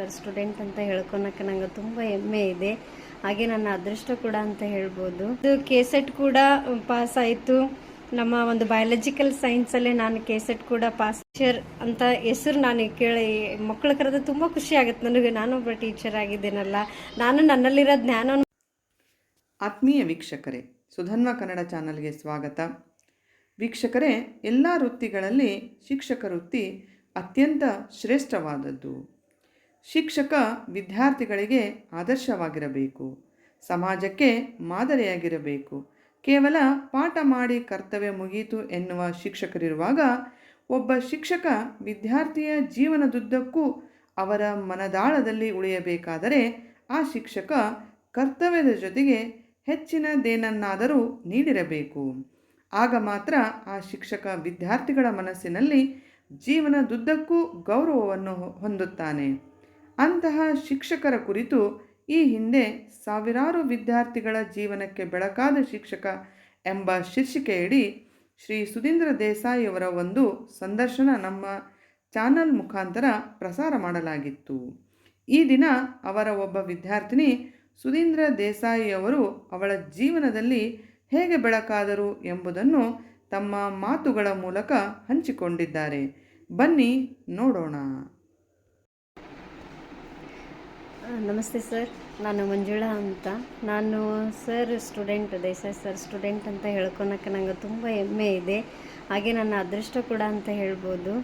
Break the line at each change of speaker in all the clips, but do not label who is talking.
Sir student ಅಂತ ಹೇಳ್ಕೊಳಕ್ಕೆ ನಂಗೆ ತುಂಬ ಹೆಮ್ಮೆ ಇದೆ. ಹಾಗೆ ನನ್ನ ಅದೃಷ್ಟ ಕೂಡ ಅಂತ ಹೇಳ್ಬೋದು. ಇದು ಕೆಸೆಟ್ ಕೂಡ ಪಾಸ್ ಆಯಿತು. ನಮ್ಮ ಒಂದು ಬಯಾಲಜಿಕಲ್ ಸೈನ್ಸಲ್ಲೇ ನಾನು ಕೆಸೆಟ್ ಕೂಡ ಪಾಸ್ ಟೀಚರ್ ಅಂತ ಹೆಸರು ನಾನು ಕೇಳಿ ಮಕ್ಕಳ ಕರೆದು ತುಂಬ ಖುಷಿ ಆಗುತ್ತೆ ನನಗೆ. ನಾನೊಬ್ಬ ಟೀಚರ್ ಆಗಿದ್ದೇನಲ್ಲ. ನಾನು ನನ್ನಲ್ಲಿರೋ ಜ್ಞಾನ
ಆತ್ಮೀಯ ವೀಕ್ಷಕರೇ, ಸುಧನ್ವ ಕನ್ನಡ ಚಾನಲ್ಗೆ ಸ್ವಾಗತ. ವೀಕ್ಷಕರೇ, ಎಲ್ಲ ವೃತ್ತಿಗಳಲ್ಲಿ ಶಿಕ್ಷಕ ವೃತ್ತಿ ಅತ್ಯಂತ ಶ್ರೇಷ್ಠವಾದದ್ದು. ಶಿಕ್ಷಕ ವಿದ್ಯಾರ್ಥಿಗಳಿಗೆ ಆದರ್ಶವಾಗಿರಬೇಕು. ಸಮಾಜಕ್ಕೆ ಮಾದರಿಯಾಗಿರಬೇಕು. ಕೇವಲ ಪಾಠ ಮಾಡಿ ಕರ್ತವ್ಯ ಮುಗಿಯಿತು ಎನ್ನುವ ಶಿಕ್ಷಕರಿರುವಾಗ ಒಬ್ಬ ಶಿಕ್ಷಕ ವಿದ್ಯಾರ್ಥಿಯ ಜೀವನದುದ್ದಕ್ಕೂ ಅವರ ಮನದಾಳದಲ್ಲಿ ಉಳಿಯಬೇಕಾದರೆ ಆ ಶಿಕ್ಷಕ ಕರ್ತವ್ಯದ ಜೊತೆಗೆ ಹೆಚ್ಚಿನದೇನನ್ನಾದರೂ ನೀಡಿರಬೇಕು. ಆಗ ಮಾತ್ರ ಆ ಶಿಕ್ಷಕ ವಿದ್ಯಾರ್ಥಿಗಳ ಮನಸ್ಸಿನಲ್ಲಿ ಜೀವನದುದ್ದಕ್ಕೂ ಗೌರವವನ್ನು ಹೊಂದುತ್ತಾನೆ. ಅಂತಹ ಶಿಕ್ಷಕರ ಕುರಿತು ಈ ಹಿಂದೆ ಸಾವಿರಾರು ವಿದ್ಯಾರ್ಥಿಗಳ ಜೀವನಕ್ಕೆ ಬೆಳಕಾದ ಶಿಕ್ಷಕ ಎಂಬ ಶೀರ್ಷಿಕೆಯಡಿ ಶ್ರೀ ಸುಧೀಂದ್ರ ದೇಸಾಯಿಯವರ ಒಂದು ಸಂದರ್ಶನ ನಮ್ಮ ಚಾನಲ್ ಮುಖಾಂತರ ಪ್ರಸಾರ ಮಾಡಲಾಗಿತ್ತು. ಈ ದಿನ ಅವರ ಒಬ್ಬ ವಿದ್ಯಾರ್ಥಿನಿ ಸುಧೀಂದ್ರ ದೇಸಾಯಿಯವರು ಅವಳ ಜೀವನದಲ್ಲಿ ಹೇಗೆ ಬೆಳಕಾದರು ಎಂಬುದನ್ನು ತಮ್ಮ ಮಾತುಗಳ ಮೂಲಕ ಹಂಚಿಕೊಂಡಿದ್ದಾರೆ. ಬನ್ನಿ ನೋಡೋಣ.
ನಮಸ್ತೆ ಸರ್, ನಾನು ಮಂಜುಳಾ ಅಂತ. ನಾನು sir student, Desai sir student ಅಂತ ಹೇಳ್ಕೊಳಕ್ಕೆ ನಂಗೆ ತುಂಬ ಹೆಮ್ಮೆ ಇದೆ. ಹಾಗೆ ನನ್ನ ಅದೃಷ್ಟ ಕೂಡ ಅಂತ ಹೇಳ್ಬೋದು.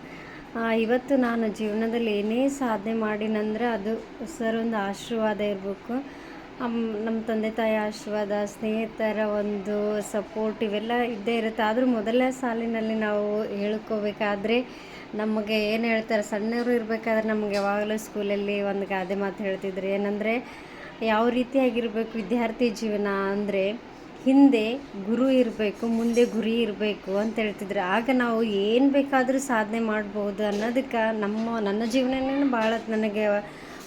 ಇವತ್ತು ನಾನು ಜೀವನದಲ್ಲಿ ಏನೇ ಸಾಧನೆ ಮಾಡಿನಂದರೆ ಅದು ಸರ್ ಒಂದು ಆಶೀರ್ವಾದ ಇರಬೇಕು. ನಮ್ಮ ತಂದೆ ತಾಯಿ ಆಶೀರ್ವಾದ, ಸ್ನೇಹಿತರ ಒಂದು ಸಪೋರ್ಟ್ ಇವೆಲ್ಲ ಇದ್ದೇ ಇರುತ್ತೆ. ಆದರೂ ಮೊದಲನೇ ಸಾಲಿನಲ್ಲಿ ನಾವು ಹೇಳ್ಕೋಬೇಕಾದ್ರೆ ನಮಗೆ ಏನು ಹೇಳ್ತಾರೆ, ಸಣ್ಣವರು ಇರಬೇಕಾದ್ರೆ ನಮಗೆ ಯಾವಾಗಲೂ ಸ್ಕೂಲಲ್ಲಿ ಒಂದು ಗಾದೆ ಮಾತು ಹೇಳ್ತಿದ್ರು. ಏನಂದರೆ, ಯಾವ ರೀತಿಯಾಗಿರಬೇಕು ವಿದ್ಯಾರ್ಥಿ ಜೀವನ ಅಂದರೆ, ಹಿಂದೆ ಗುರು ಇರಬೇಕು, ಮುಂದೆ ಗುರಿ ಇರಬೇಕು ಅಂತ ಹೇಳ್ತಿದ್ರು. ಆಗ ನಾವು ಏನು ಬೇಕಾದರೂ ಸಾಧನೆ ಮಾಡ್ಬೋದು ಅನ್ನೋದಕ್ಕೆ ನಮ್ಮ, ನನ್ನ ಜೀವನನೇ ಭಾಳ ನನಗೆ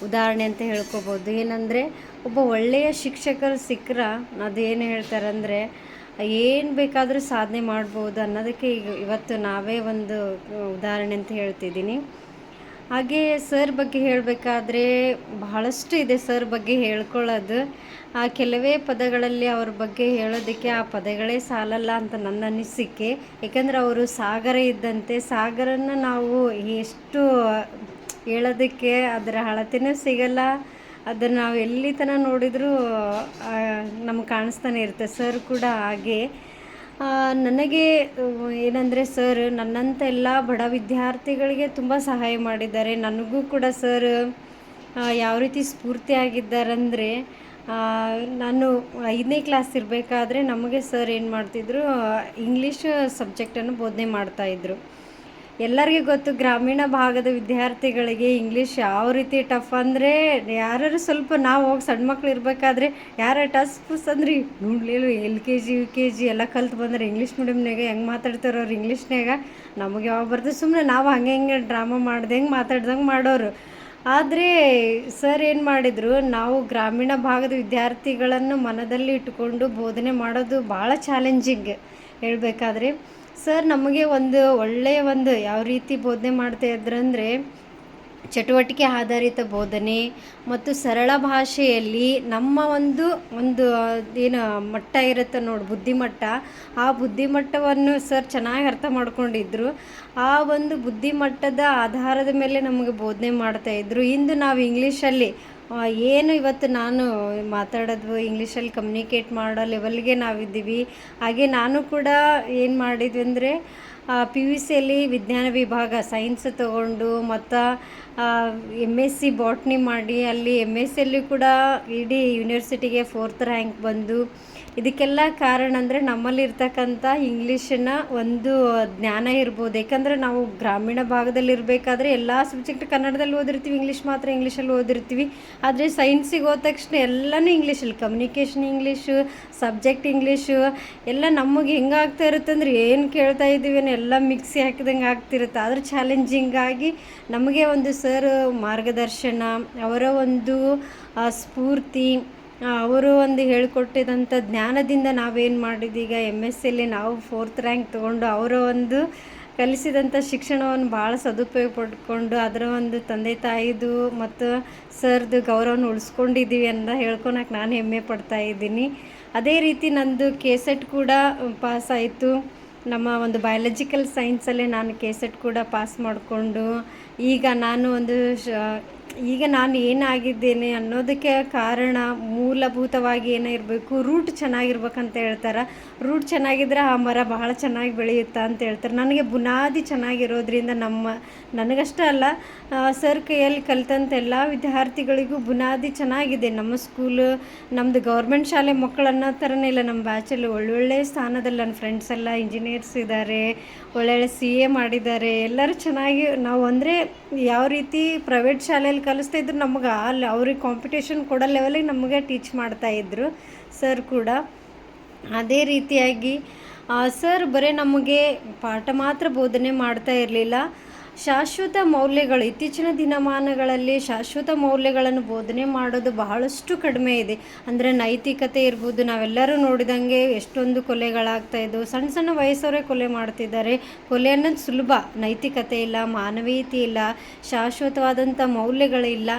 ಉದಾಹರಣೆ ಅಂತ ಹೇಳ್ಕೋಬೋದು. ಏನಂದರೆ, ಒಬ್ಬ ಒಳ್ಳೆಯ ಶಿಕ್ಷಕರು ಸಿಕ್ಕರೆ ಅದೇನು ಹೇಳ್ತಾರಂದರೆ ಏನು ಬೇಕಾದರೂ ಸಾಧನೆ ಮಾಡ್ಬೋದು ಅನ್ನೋದಕ್ಕೆ ಈಗ ಇವತ್ತು ನಾವೇ ಒಂದು ಉದಾಹರಣೆ ಅಂತ ಹೇಳ್ತಿದ್ದೀನಿ. ಹಾಗೆ ಸರ್ ಬಗ್ಗೆ ಹೇಳಬೇಕಾದ್ರೆ ಬಹಳಷ್ಟು ಇದೆ ಸರ್ ಬಗ್ಗೆ ಹೇಳ್ಕೊಳ್ಳೋದು. ಆ, ಕೆಲವೇ ಪದಗಳಲ್ಲಿ ಅವ್ರ ಬಗ್ಗೆ ಹೇಳೋದಕ್ಕೆ ಆ ಪದಗಳೇ ಸಾಲಲ್ಲ ಅಂತ ನನ್ನ ಅನಿಸಿಕೆ. ಏಕೆಂದರೆ ಅವರು ಸಾಗರ ಇದ್ದಂತೆ ಸಾಗರನ ನಾವು ಎಷ್ಟು ಹೇಳೋದಕ್ಕೆ ಅದರ ಅಳತೆನೂ ಸಿಗಲ್ಲ. ಅದನ್ನು ನಾವು ಎಲ್ಲಿ ತನಕ ನೋಡಿದರೂ ನಮ್ಗೆ ಕಾಣಿಸ್ತಾನೆ ಇರುತ್ತೆ. ಸರ್ ಕೂಡ ಹಾಗೆ. ನನಗೆ ಏನಂದರೆ ಸರ್ ನನ್ನಂಥ ಎಲ್ಲ ಬಡ ವಿದ್ಯಾರ್ಥಿಗಳಿಗೆ ತುಂಬ ಸಹಾಯ ಮಾಡಿದ್ದಾರೆ. ನನಗೂ ಕೂಡ ಸರ್ ಯಾವ ರೀತಿ ಸ್ಫೂರ್ತಿಯಾಗಿದ್ದಾರಂದರೆ ನಾನು ಐದನೇ ಕ್ಲಾಸ್ ಇರಬೇಕಾದ್ರೆ ನಮಗೆ ಸರ್ ಏನು ಮಾಡ್ತಿದ್ರು ಇಂಗ್ಲೀಷ್ ಸಬ್ಜೆಕ್ಟನ್ನು ಬೋಧನೆ ಮಾಡ್ತಾಯಿದ್ರು ಎಲ್ಲರಿಗೂ ಗೊತ್ತು, ಗ್ರಾಮೀಣ ಭಾಗದ ವಿದ್ಯಾರ್ಥಿಗಳಿಗೆ ಇಂಗ್ಲೀಷ್ ಯಾವ ರೀತಿ ಟಫ್ ಅಂದರೆ ಯಾರು ಸ್ವಲ್ಪ ನಾವು ಹೋಗಿ ಸಣ್ಣ ಮಕ್ಳು ಇರಬೇಕಾದ್ರೆ ಯಾರ ಟಸ್ ಪುಸ್ ಅಂದ್ರೆ ನೋಡ್ಲಿಲ್ಲ L K G U K G ಎಲ್ಲ ಕಲ್ತು ಬಂದ್ರೆ ಇಂಗ್ಲೀಷ್ ಮೀಡಿಯಮ್ನಾಗ ಹೆಂಗೆ ಮಾತಾಡ್ತಾರೋ ಅವ್ರು ಇಂಗ್ಲೀಷ್ನಾಗ ನಮಗೆ ಯಾವಾಗ ಬರ್ತದೆ ಸುಮ್ಮನೆ ನಾವು ಹಂಗೆ ಹಿಂಗೆ ಡ್ರಾಮಾ ಮಾಡ್ದಂಗೆ ಮಾತಾಡ್ದಂಗೆ ಮಾಡೋರು. ಆದರೆ ಸರ್ ಏನು ಮಾಡಿದರು, ನಾವು ಗ್ರಾಮೀಣ ಭಾಗದ ವಿದ್ಯಾರ್ಥಿಗಳನ್ನು ಮನದಲ್ಲಿ ಇಟ್ಟುಕೊಂಡು ಬೋಧನೆ ಮಾಡೋದು ಭಾಳ ಚಾಲೆಂಜಿಂಗ್ ಹೇಳಬೇಕಾದ್ರೆ. ಸರ್, ನಮಗೆ ಒಂದು ಒಳ್ಳೆಯ ಒಂದು ಯಾವ ರೀತಿ ಬೋಧನೆ ಮಾಡ್ತಾ ಇದ್ರಂದರೆ ಚಟುವಟಿಕೆ ಆಧಾರಿತ ಬೋಧನೆ ಮತ್ತು ಸರಳ ಭಾಷೆಯಲ್ಲಿ ನಮ್ಮ ಒಂದು ಒಂದು ಏನು ಮಟ್ಟ ಇರುತ್ತೆ ನೋಡಿ, ಬುದ್ಧಿಮಟ್ಟ. ಆ ಬುದ್ಧಿಮಟ್ಟವನ್ನು ಸರ್ ಚೆನ್ನಾಗಿ ಅರ್ಥ ಮಾಡ್ಕೊಂಡಿದ್ರು. ಆ ಒಂದು ಬುದ್ಧಿಮಟ್ಟದ ಆಧಾರದ ಮೇಲೆ ನಮಗೆ ಬೋಧನೆ ಮಾಡ್ತಾಯಿದ್ರು ಇಂದು ನಾವು ಇಂಗ್ಲೀಷಲ್ಲಿ ಏನು ಇವತ್ತು ನಾನು ಮಾತಾಡೋದು ಇಂಗ್ಲೀಷಲ್ಲಿ ಕಮ್ಯುನಿಕೇಟ್ ಮಾಡೋ ಲೆವೆಲ್ಗೆ ನಾವಿದ್ದೀವಿ. ಹಾಗೆ ನಾನು ಕೂಡ ಏನು ಮಾಡಿದ್ವಿ ಅಂದರೆ ಪಿ ಯು ಸಿಯಲ್ಲಿ ವಿಜ್ಞಾನ ವಿಭಾಗ ಸೈನ್ಸ್ ತಗೊಂಡು ಮತ್ತು ಎಂ ಎಸ್ ಸಿ ಬಾಟ್ನಿ ಮಾಡಿ ಅಲ್ಲಿ ಎಂ ಎಸ್ ಸಿಯಲ್ಲಿ ಕೂಡ ಇಡೀ ಯೂನಿವರ್ಸಿಟಿಗೆ ಫೋರ್ತ್ ರ್ಯಾಂಕ್ ಬಂದು ಇದಕ್ಕೆಲ್ಲ ಕಾರಣ ಅಂದರೆ ನಮ್ಮಲ್ಲಿರ್ತಕ್ಕಂಥ ಇಂಗ್ಲೀಷನ್ನ ಒಂದು ಜ್ಞಾನ ಇರ್ಬೋದು. ಯಾಕಂದರೆ ನಾವು ಗ್ರಾಮೀಣ ಭಾಗದಲ್ಲಿ ಇರಬೇಕಾದ್ರೆ ಎಲ್ಲ ಸಬ್ಜೆಕ್ಟ್ ಕನ್ನಡದಲ್ಲಿ ಓದಿರ್ತೀವಿ ಇಂಗ್ಲೀಷ್ ಮಾತ್ರ ಇಂಗ್ಲೀಷಲ್ಲಿ ಓದಿರ್ತೀವಿ. ಆದರೆ ಸೈನ್ಸಿಗೆ ಹೋದ ತಕ್ಷಣ ಎಲ್ಲನೂ ಇಂಗ್ಲೀಷಲ್ಲಿ ಕಮ್ಯುನಿಕೇಷನ್ ಇಂಗ್ಲೀಷು ಸಬ್ಜೆಕ್ಟ್ ಇಂಗ್ಲೀಷು ಎಲ್ಲ ನಮಗೆ ಹೆಂಗಾಗ್ತಾ ಇರುತ್ತೆ ಅಂದರೆ ಏನು ಕೇಳ್ತಾ ಇದ್ದೀವಿ ಎಲ್ಲ ಮಿಕ್ಸಿ ಹಾಕಿದಂಗೆ ಆಗ್ತಿರುತ್ತೆ. ಆದರೆ ಚಾಲೆಂಜಿಂಗ್ ಆಗಿ ನಮಗೆ ಒಂದು ಸರ್ ಮಾರ್ಗದರ್ಶನ, ಅವರ ಒಂದು ಸ್ಫೂರ್ತಿ ಅವರು ಒಂದು ಹೇಳಿಕೊಟ್ಟಿದಂಥ ಜ್ಞಾನದಿಂದ ನಾವೇನು ಮಾಡಿದ್ದೀಗ ಎಂ ಎಸ್ ಸಿಲಿ ನಾವು ಫೋರ್ತ್ ರ್ಯಾಂಕ್ ತೊಗೊಂಡು ಅವರ ಒಂದು ಕಲಿಸಿದಂಥ ಶಿಕ್ಷಣವನ್ನು ಭಾಳ ಸದುಪಯೋಗ ಪಡ್ಕೊಂಡು ಅದರ ಒಂದು ತಂದೆ ತಾಯಿದು ಮತ್ತು ಸರ್ದು ಗೌರವನ ಉಳಿಸ್ಕೊಂಡಿದ್ದೀವಿ ಅಂತ ಹೇಳ್ಕೊಳಕ್ಕೆ ನಾನು ಹೆಮ್ಮೆ ಪಡ್ತಾ ಇದ್ದೀನಿ. ಅದೇ ರೀತಿ ನಂದು ಕೆ ಸೆಟ್ ಕೂಡ ಪಾಸ್ ಆಯಿತು. ನಮ್ಮ ಒಂದು ಬಯಾಲಜಿಕಲ್ ಸೈನ್ಸಲ್ಲೇ ನಾನು ಕೆ ಸೆಟ್ ಕೂಡ ಪಾಸ್ ಮಾಡಿಕೊಂಡು ಈಗ ನಾನು ಒಂದು ಶ ಈಗ ನಾನು ಏನಾಗಿದ್ದೇನೆ ಅನ್ನೋದಕ್ಕೆ ಕಾರಣ ಮೂಲಭೂತವಾಗಿ ಏನೇ ಇರಬೇಕು ರೂಟ್ ಚೆನ್ನಾಗಿರ್ಬೇಕಂತ ಹೇಳ್ತಾರೆ. ರೂಟ್ ಚೆನ್ನಾಗಿದ್ದರೆ ಆ ಮರ ಬಹಳ ಚೆನ್ನಾಗಿ ಬೆಳೆಯುತ್ತಾ ಅಂತ ಹೇಳ್ತಾರೆ. ನನಗೆ ಬುನಾದಿ ಚೆನ್ನಾಗಿರೋದ್ರಿಂದ ನಮ್ಮ, ನನಗಷ್ಟೇ ಅಲ್ಲ ಸರ್ ಕೈಯಲ್ಲಿ ಕಲಿತಂಥ ಎಲ್ಲ ವಿದ್ಯಾರ್ಥಿಗಳಿಗೂ ಬುನಾದಿ ಚೆನ್ನಾಗಿದೆ. ನಮ್ಮ ಸ್ಕೂಲು ನಮ್ಮದು ಗೌರ್ಮೆಂಟ್ ಶಾಲೆ ಮಕ್ಕಳು ಅನ್ನೋ ಥರನೇ ಇಲ್ಲ. ನಮ್ಮ ಬ್ಯಾಚಲ್ಲಿ ಒಳ್ಳೊಳ್ಳೆ ಸ್ಥಾನದಲ್ಲಿ ನನ್ನ ಫ್ರೆಂಡ್ಸ್ ಎಲ್ಲ ಇಂಜಿನಿಯರ್ಸ್ ಇದ್ದಾರೆ, ಒಳ್ಳೊಳ್ಳೆ ಸಿ ಎ ಮಾಡಿದ್ದಾರೆ. ಎಲ್ಲರೂ ಚೆನ್ನಾಗಿ, ನಾವು ಅಂದರೆ ಯಾವ ರೀತಿ ಪ್ರೈವೇಟ್ ಶಾಲೆಯಲ್ಲಿ ಕಲಿಸ್ತಾ ಇದ್ರು ನಮ್ಗೆ. ಅಲ್ಲಿ ಅವ್ರಿಗೆ ಕಾಂಪಿಟೇಷನ್ ಕೊಡೋ ಲೆವೆಲಿಗೆ ನಮಗೆ ಟೀಚ್ ಮಾಡ್ತಾಯಿದ್ರು ಸರ್ ಕೂಡ. ಅದೇ ರೀತಿಯಾಗಿ ಸರ್ ಬರೀ ನಮಗೆ ಪಾಠ ಮಾತ್ರ ಬೋಧನೆ ಮಾಡ್ತಾ ಇರಲಿಲ್ಲ. ಶಾಶ್ವತ ಮೌಲ್ಯಗಳು. ಇತ್ತೀಚಿನ ದಿನಮಾನಗಳಲ್ಲಿ ಶಾಶ್ವತ ಮೌಲ್ಯಗಳನ್ನು ಬೋಧನೆ ಮಾಡೋದು ಬಹಳಷ್ಟು ಕಡಿಮೆ ಇದೆ. ಅಂದರೆ ನೈತಿಕತೆ ಇರ್ಬೋದು, ನಾವೆಲ್ಲರೂ ನೋಡಿದಂಗೆ ಎಷ್ಟೊಂದು ಕೊಲೆಗಳಾಗ್ತಾ ಇದ್ದವು. ಸಣ್ಣ ಸಣ್ಣ ವಯಸ್ಸವರೇ ಕೊಲೆ ಮಾಡ್ತಿದ್ದಾರೆ. ಕೊಲೆ ಅನ್ನೋದು ಸುಲಭ. ನೈತಿಕತೆ ಇಲ್ಲ, ಮಾನವೀಯತೆ ಇಲ್ಲ, ಶಾಶ್ವತವಾದಂಥ ಮೌಲ್ಯಗಳಿಲ್ಲ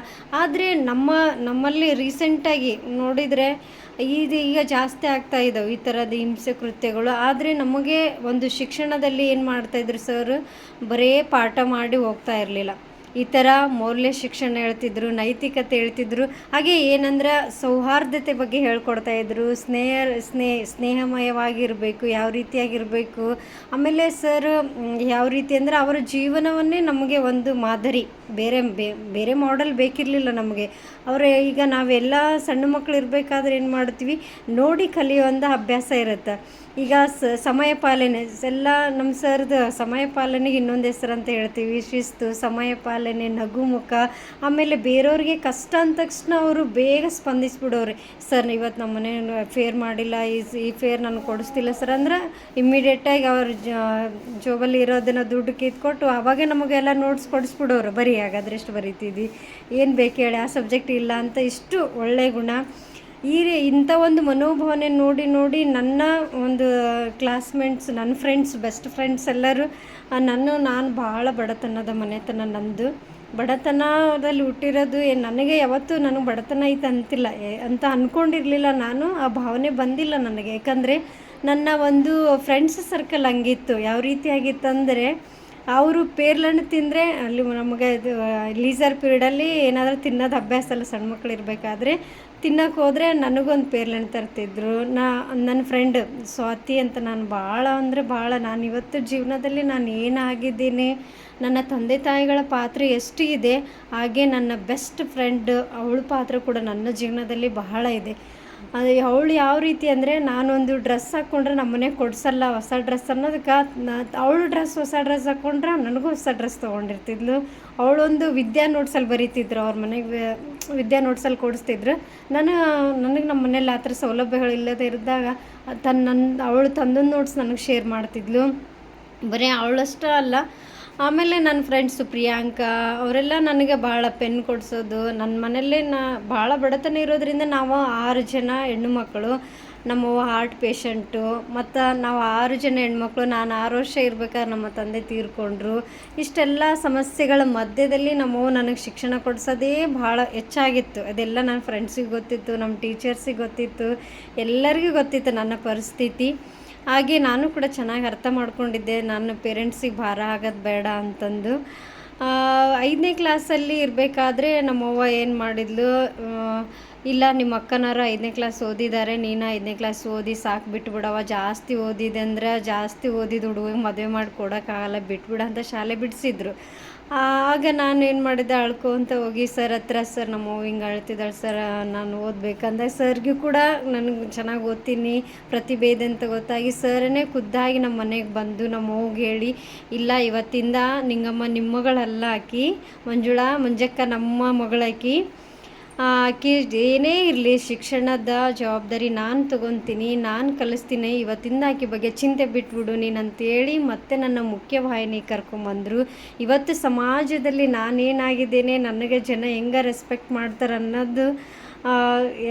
ಆದರೆ ನಮ್ಮ ನಮ್ಮಲ್ಲಿ ರೀಸೆಂಟಾಗಿ ನೋಡಿದರೆ ಇದು ಈಗ ಜಾಸ್ತಿ ಆಗ್ತಾ ಇದ್ದಾವೆ ಈ ಥರದ ಹಿಂಸೆ ಕೃತ್ಯಗಳು. ಆದರೆ ನಮಗೆ ಒಂದು ಶಿಕ್ಷಣದಲ್ಲಿ ಏನು ಮಾಡ್ತಾಯಿದ್ರು ಸರ್ ಬರೇ ಪಾಠ ಮಾಡಿ ಹೋಗ್ತಾ ಇರಲಿಲ್ಲ. ಈ ಥರ ಮೌಲ್ಯ ಶಿಕ್ಷಣ ಹೇಳ್ತಿದ್ರು, ನೈತಿಕತೆ ಹೇಳ್ತಿದ್ರು, ಹಾಗೆ ಏನಂದ್ರೆ ಸೌಹಾರ್ದತೆ ಬಗ್ಗೆ ಹೇಳ್ಕೊಡ್ತಾ ಇದ್ರು. ಸ್ನೇಹ ಸ್ನೇಹ ಸ್ನೇಹಮಯವಾಗಿರಬೇಕು, ಯಾವ ರೀತಿಯಾಗಿರಬೇಕು. ಆಮೇಲೆ ಸರ್ ಯಾವ ರೀತಿ ಅಂದರೆ ಅವರ ಜೀವನವನ್ನೇ ನಮಗೆ ಒಂದು ಮಾದರಿ. ಬೇರೆ ಬೇರೆ ಮಾಡೆಲ್ ಬೇಕಿರಲಿಲ್ಲ ನಮಗೆ. ಅವರ, ಈಗ ನಾವೆಲ್ಲ ಸಣ್ಣ ಮಕ್ಕಳು ಇರಬೇಕಾದ್ರೆ ಏನು ಮಾಡ್ತೀವಿ? ನೋಡಿ ಕಲಿಯುವಂಥ ಅಭ್ಯಾಸ ಇರುತ್ತೆ. ಈಗ ಸ ಸಮಯ ಪಾಲನೆ ಎಲ್ಲ ನಮ್ಮ ಸರ್ದು ಸಮಯ ಪಾಲನೆಗೆ ಇನ್ನೊಂದು ಹೆಸರು ಅಂತ ಹೇಳ್ತೀವಿ. ಶಿಸ್ತು ಸಮಯ ಪಾಲನೆ ನಗುಮುಖ, ಆಮೇಲೆ ಬೇರೆಯವ್ರಿಗೆ ಕಷ್ಟ ಅಂದ ತಕ್ಷಣ ಅವರು ಬೇಗ ಸ್ಪಂದಿಸ್ಬಿಡೋರು ಸರ್ ಇವತ್ತು ನಮ್ಮ ಮನೆ ಫೇರ್ ಮಾಡಿಲ್ಲ, ಈ ಈ ಫೇರ್ ನಾನು ಕೊಡಿಸ್ತಿಲ್ಲ ಸರ್. ಅಂದ್ರೆ ಇಮ್ಮಿಡಿಯೇಟಾಗಿ ಅವ್ರ ಜೋಬಲ್ಲಿ ಇರೋದನ್ನು ದುಡ್ಡು ಕಿತ್ಕೊಟ್ಟು ನಮಗೆ ನಮಗೆಲ್ಲ ನೋಟ್ಸ್ ಕೊಡಿಸ್ಬಿಡೋರು. ಬರೀ ಹಾಗಾದ್ರೆ ಎಷ್ಟು ಬರೀತಿದ್ವಿ ಏನು ಬೇಕು ಹೇಳಿ, ಆ ಸಬ್ಜೆಕ್ಟ್ ಇಲ್ಲ ಅಂತ ಇಷ್ಟು ಒಳ್ಳೆಯ ಗುಣ. ಈ ರೀ ಇಂಥ ಒಂದು ಮನೋಭಾವನೆ ನೋಡಿ ನೋಡಿ ನನ್ನ ಒಂದು ಕ್ಲಾಸ್ಮೇಟ್ಸ್ ನನ್ನ ಫ್ರೆಂಡ್ಸ್ ಬೆಸ್ಟ್ ಫ್ರೆಂಡ್ಸ್ ಎಲ್ಲರೂ ನನ್ನ, ನಾನು ಭಾಳ ಬಡತನದ ಮನೆತನ ನಂದು. ಬಡತನದಲ್ಲಿ ಹುಟ್ಟಿರೋದು ಏನು ನನಗೆ ಯಾವತ್ತೂ ನನಗೆ ಬಡತನ ಐತೆ ಅಂತಿಲ್ಲ. ಅಂತ ಅಂದ್ಕೊಂಡಿರಲಿಲ್ಲ ನಾನು, ಆ ಭಾವನೆ ಬಂದಿಲ್ಲ ನನಗೆ. ಯಾಕಂದರೆ ನನ್ನ ಒಂದು ಫ್ರೆಂಡ್ಸ್ ಸರ್ಕಲ್ ಹಂಗಿತ್ತು. ಯಾವ ರೀತಿಯಾಗಿತ್ತಂದರೆ ಅವರು ಪೇರ್ಲಣ್ಣು ತಿಂದರೆ ಅಲ್ಲಿ ನಮಗೆ ಇದು ಲೀಸರ್ ಪೀರಿಯಡಲ್ಲಿ ಏನಾದರೂ ತಿನ್ನೋದು ಅಭ್ಯಾಸ ಅಲ್ಲ ಸಣ್ಣ ಮಕ್ಳು ಇರಬೇಕಾದ್ರೆ ತಿನ್ನೋಕೆ ಹೋದರೆ ನನಗೊಂದು ಪೇರ್ಲಣ್ಣು ತರ್ತಿದ್ರು. ನಾ ನನ್ನ ಫ್ರೆಂಡ್ ಸ್ವಾತಿ ಅಂತ ನಾನು ಭಾಳ ಅಂದರೆ ಭಾಳ ನಾನು ಇವತ್ತು ಜೀವನದಲ್ಲಿ ನಾನು ಏನಾಗಿದ್ದೀನಿ, ನನ್ನ ತಂದೆ ತಾಯಿಗಳ ಪಾತ್ರ ಎಷ್ಟು ಇದೆ, ಹಾಗೆ ನನ್ನ ಬೆಸ್ಟ್ ಫ್ರೆಂಡ್ ಅವಳ ಪಾತ್ರ ಕೂಡ ನನ್ನ ಜೀವನದಲ್ಲಿ ಬಹಳ ಇದೆ. ಅದು ಅವಳು ಯಾವ ರೀತಿ ಅಂದರೆ, ನಾನೊಂದು ಡ್ರೆಸ್ ಹಾಕ್ಕೊಂಡ್ರೆ ನಮ್ಮ ಮನೆಗೆ ಕೊಡ್ಸಲ್ಲ, ಹೊಸ ಡ್ರೆಸ್ ಅನ್ನೋದಕ್ಕೆ ಅವಳು ಡ್ರೆಸ್ ಹೊಸ ಡ್ರೆಸ್ ಹಾಕ್ಕೊಂಡ್ರೆ ನನಗೂ ಹೊಸ ಡ್ರೆಸ್ ತೊಗೊಂಡಿರ್ತಿದ್ಲು. ಅವಳೊಂದು ವಿದ್ಯಾ ನೋಟ್ಸಲ್ಲಿ ಬರೀತಿದ್ರು ಅವ್ರ ಮನೆಗೆ, ವಿದ್ಯಾ ನೋಟ್ಸಲ್ಲಿ ಕೊಡಿಸ್ತಿದ್ರು. ನಾನು, ನನಗೆ ನಮ್ಮ ಮನೇಲಿ ಆ ಥರ ಸೌಲಭ್ಯಗಳು ಇಲ್ಲದೆ ಇದ್ದಾಗ ತನ್ನ ನನ್ನ ಅವಳು ತಂದೊಂದು ನೋಟ್ಸ್ ನನಗೆ ಶೇರ್ ಮಾಡ್ತಿದ್ಲು. ಬರೀ ಅವಳಷ್ಟೇ ಅಲ್ಲ ಆಮೇಲೆ ನನ್ನ ಫ್ರೆಂಡ್ಸು ಪ್ರಿಯಾಂಕಾ, ಅವರೆಲ್ಲ ನನಗೆ ಭಾಳ ಪೆನ್ ಕೊಡಿಸೋದು. ನನ್ನ ಮನೆಯಲ್ಲೇ ನಾ ಭಾಳ ಬಡತನ ಇರೋದ್ರಿಂದ ನಾವು ಆರು ಜನ ಹೆಣ್ಣು ಮಕ್ಕಳು ನಮ್ಮವ್ವ ಹಾರ್ಟ್ ಪೇಷಂಟು ಮತ್ತು ನಾವು ಆರು ಜನ ಹೆಣ್ಮಕ್ಳು, ನಾನು ಆರು ವರ್ಷ ಇರ್ಬೇಕಾದ್ರೆ ನಮ್ಮ ತಂದೆ ತೀರ್ಕೊಂಡ್ರು. ಇಷ್ಟೆಲ್ಲ ಸಮಸ್ಯೆಗಳ ಮಧ್ಯದಲ್ಲಿ ನಮ್ಮವ್ವ ನನಗೆ ಶಿಕ್ಷಣ ಕೊಡಿಸೋದೇ ಭಾಳ ಹೆಚ್ಚಾಗಿತ್ತು. ಅದೆಲ್ಲ ನನ್ನ ಫ್ರೆಂಡ್ಸಿಗೆ ಗೊತ್ತಿತ್ತು ನಮ್ಮ ಟೀಚರ್ಸಿಗೆ ಗೊತ್ತಿತ್ತು. ಎಲ್ಲರಿಗೂ ಗೊತ್ತಿತ್ತು ನನ್ನ ಪರಿಸ್ಥಿತಿ. ಹಾಗೆ ನಾನು ಕೂಡ ಚೆನ್ನಾಗಿ ಅರ್ಥ ಮಾಡ್ಕೊಂಡಿದ್ದೆ. ನನ್ನ ಪೇರೆಂಟ್ಸಿಗೆ ಭಾರ ಆಗೋದು ಬೇಡ ಅಂತಂದು. ಐದನೇ ಕ್ಲಾಸಲ್ಲಿ ಇರಬೇಕಾದ್ರೆ ನಮ್ಮವ್ವ ಏನು ಮಾಡಿದ್ಲು? ಇಲ್ಲ, ನಿಮ್ಮ ಅಕ್ಕನವರು ಐದನೇ ಕ್ಲಾಸ್ ಓದಿದ್ದಾರೆ. ನೀನು ಐದನೇ ಕ್ಲಾಸ್ ಓದಿ ಸಾಕು ಬಿಟ್ಬಿಡವ ಜಾಸ್ತಿ ಓದಿದೆ ಅಂದ್ರೆ ಜಾಸ್ತಿ ಓದಿದ ಹುಡುಗ ಮದುವೆ ಮಾಡಿ ಕೊಡೋಕ್ಕಾಗಲ್ಲ ಬಿಟ್ಬಿಡ ಅಂತ ಶಾಲೆ ಬಿಡಿಸಿದ್ರು. ಆಗ ನಾನು ಏನು ಮಾಡಿದೆ, ಅಳ್ಕೊಂತ ಹೋಗಿ, ಸರ್ ಹತ್ರ, ಸರ್, ನಮ್ಮ ಹಿಂಗೆ ಅಳ್ತಿದ್ದಾಳೆ, ಸರ್, ನಾನು ಓದಬೇಕಂದ್ರೆ ಸರ್ಗೂ ಕೂಡ ನನಗೆ ಚೆನ್ನಾಗಿ ಓದ್ತೀನಿ ಪ್ರತಿಭೆ ಇದೆ ಅಂತ ಗೊತ್ತಾಗಿ, ಸರನೇ ಖುದ್ದಾಗಿ ನಮ್ಮ ಮನೆಗೆ ಬಂದು, ನಮ್ಮ ಹೋಗಿ ಹೇಳಿ, ಇಲ್ಲ, ಇವತ್ತಿಂದ ನಿಂಗಮ್ಮ ನಿಮ್ಮ ಮಗಳಲ್ಲ ಆಕಿ ಮಂಜುಳಾ, ಮಂಜಕ್ಕ, ನಮ್ಮ ಮಗಳಾಕಿ ಆಕಿ ಏನೇ ಇರಲಿ, ಶಿಕ್ಷಣದ ಜವಾಬ್ದಾರಿ ನಾನು ತಗೊತೀನಿ, ನಾನು ಕಲಿಸ್ತೀನಿ, ಇವತ್ತಿಂದ ಆಕೆ ಬಗ್ಗೆ ಚಿಂತೆ ಬಿಟ್ಬಿಡು ನೀನು ಅಂತೇಳಿ ಮತ್ತೆ ನನ್ನ ಮುಖ್ಯವಾಹಿನಿ ಕರ್ಕೊಂಬಂದರು. ಇವತ್ತು ಸಮಾಜದಲ್ಲಿ ನಾನೇನಾಗಿದ್ದೇನೆ, ನನಗೆ ಜನ ಹೆಂಗೆ ರೆಸ್ಪೆಕ್ಟ್ ಮಾಡ್ತಾರೆ ಅನ್ನೋದು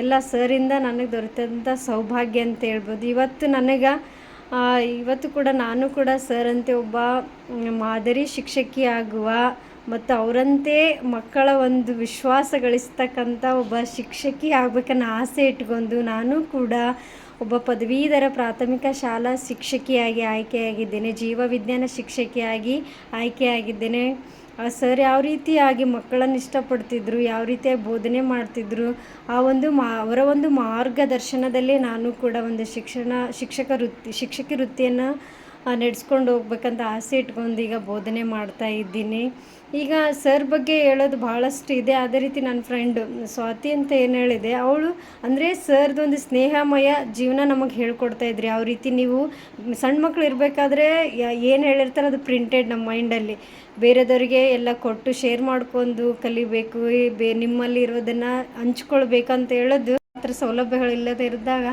ಎಲ್ಲ ಸರಿಂದ ನನಗೆ ದೊರೆತಂಥ ಸೌಭಾಗ್ಯ ಅಂತ ಹೇಳ್ಬೋದು. ಇವತ್ತು ನನಗೆ ಇವತ್ತು ಕೂಡ ನಾನು ಕೂಡ ಸರ್ ಅಂತೆ ಒಬ್ಬ ಮಾದರಿ ಶಿಕ್ಷಕಿ ಆಗುವ ಮತ್ತು ಅವರಂತೆ ಮಕ್ಕಳ ಒಂದು ವಿಶ್ವಾಸ ಗಳಿಸ್ತಕ್ಕಂಥ ಒಬ್ಬ ಶಿಕ್ಷಕಿ ಆಗ್ಬೇಕನ್ನೋ ಆಸೆ ಇಟ್ಕೊಂಡು ನಾನು ಕೂಡ ಒಬ್ಬ ಪದವೀಧರ ಪ್ರಾಥಮಿಕ ಶಾಲಾ ಶಿಕ್ಷಕಿಯಾಗಿ ಆಯ್ಕೆಯಾಗಿದ್ದೇನೆ, ಜೀವ ವಿಜ್ಞಾನ ಶಿಕ್ಷಕಿಯಾಗಿ ಆಯ್ಕೆಯಾಗಿದ್ದೇನೆ. ಸರ್ ಯಾವ ರೀತಿಯಾಗಿ ಮಕ್ಕಳನ್ನು ಇಷ್ಟಪಡ್ತಿದ್ರು, ಯಾವ ರೀತಿಯಾಗಿ ಬೋಧನೆ ಮಾಡ್ತಿದ್ರು, ಆ ಒಂದು ಮಾ, ಅವರ ಒಂದು ಮಾರ್ಗದರ್ಶನದಲ್ಲೇ ನಾನು ಕೂಡ ಒಂದು ಶಿಕ್ಷಣ, ಶಿಕ್ಷಕ ವೃತ್ತಿ, ಶಿಕ್ಷಕಿ ವೃತ್ತಿಯನ್ನು ನಡೆಸ್ಕೊಂಡು ಹೋಗ್ಬೇಕಂತ ಆಸೆ ಇಟ್ಕೊಂಡು ಈಗ ಬೋಧನೆ ಮಾಡ್ತಾ ಇದ್ದೀನಿ. ಈಗ ಸರ್ ಬಗ್ಗೆ ಹೇಳೋದು ಭಾಳಷ್ಟು ಇದೆ. ಅದೇ ರೀತಿ ನನ್ನ ಫ್ರೆಂಡು ಸ್ವಾತಿ ಅಂತ ಏನು ಹೇಳಿದೆ, ಅವಳು ಅಂದರೆ ಸರ್ದೊಂದು ಸ್ನೇಹಮಯ ಜೀವನ ನಮಗೆ ಹೇಳ್ಕೊಡ್ತಾ ಇದ್ರಿ. ಯಾವ ರೀತಿ ನೀವು ಸಣ್ಣ ಮಕ್ಳು ಇರಬೇಕಾದ್ರೆ ಏನು ಹೇಳಿರ್ತಾರೆ ಅದು ಪ್ರಿಂಟೆಡ್ ನಮ್ಮ ಮೈಂಡಲ್ಲಿ ಬೇರೆದವರಿಗೆ ಎಲ್ಲ ಕೊಟ್ಟು ಶೇರ್ ಮಾಡ್ಕೊಂಡು ಕಲಿಬೇಕು ಬೇ, ನಿಮ್ಮಲ್ಲಿ ಇರೋದನ್ನು ಹಂಚ್ಕೊಳ್ಬೇಕಂತ ಹೇಳೋದು ಆ ಥರ ಸೌಲಭ್ಯಗಳಿಲ್ಲದೆ ಇದ್ದಾಗ